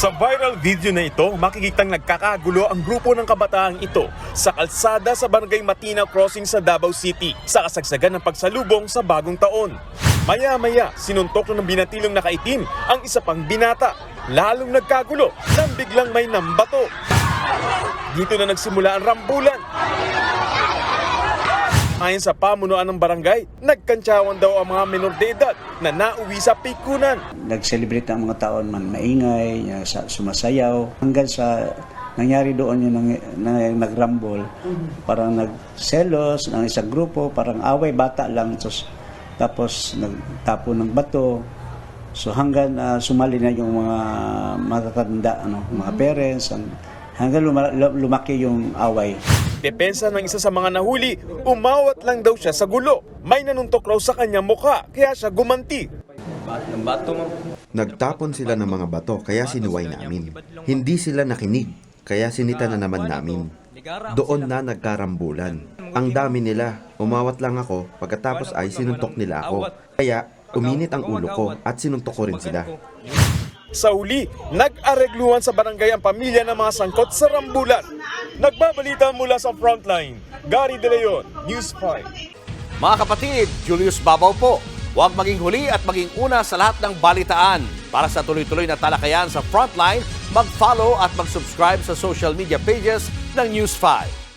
Sa viral video na ito, makikitang nagkakagulo ang grupo ng kabataang ito sa kalsada sa Barangay Matina Crossing sa Davao City sa kasagsagan ng pagsalubong sa bagong taon. Maya-maya, sinuntok ng binatilong nakaitim ang isa pang binata. Lalong nagkagulo nang biglang may nambato. Dito na nagsimula ang rambulan. Ayon sa pamunuan ng barangay, nagkantsawan daw ang mga menor de edad na nauwi sa pikunan. nag-celebrate ang mga taon man maingay, uh, sa- sumasayaw. Hanggang sa nangyari doon yung nang, nang, nagrambol, parang nagselos ng isang grupo, parang away, bata lang. Tapos, tapos nagtapo ng bato. So hanggang ah, sumali na yung mga matatanda, ano, mga parents, ang, hanggang luma- lumaki yung away. Depensa ng isa sa mga nahuli, umawat lang daw siya sa gulo. May nanuntok raw sa kanyang mukha, kaya siya gumanti. Nagtapon sila ng mga bato kaya sinuway namin. Hindi sila nakinig kaya sinita na naman namin. Doon na nagkarambulan. Ang dami nila. Umawat lang ako pagkatapos ay sinuntok nila ako. Kaya uminit ang ulo ko at sinuntok ko rin sila. Sa huli, nag-aregluhan sa barangay ang pamilya ng mga sangkot sa rambulan. Nagbabalita mula sa frontline, Gary De Leon, News 5. Mga kapatid, Julius Babaw po. Huwag maging huli at maging una sa lahat ng balitaan. Para sa tuloy-tuloy na talakayan sa Frontline, mag-follow at mag-subscribe sa social media pages ng News 5.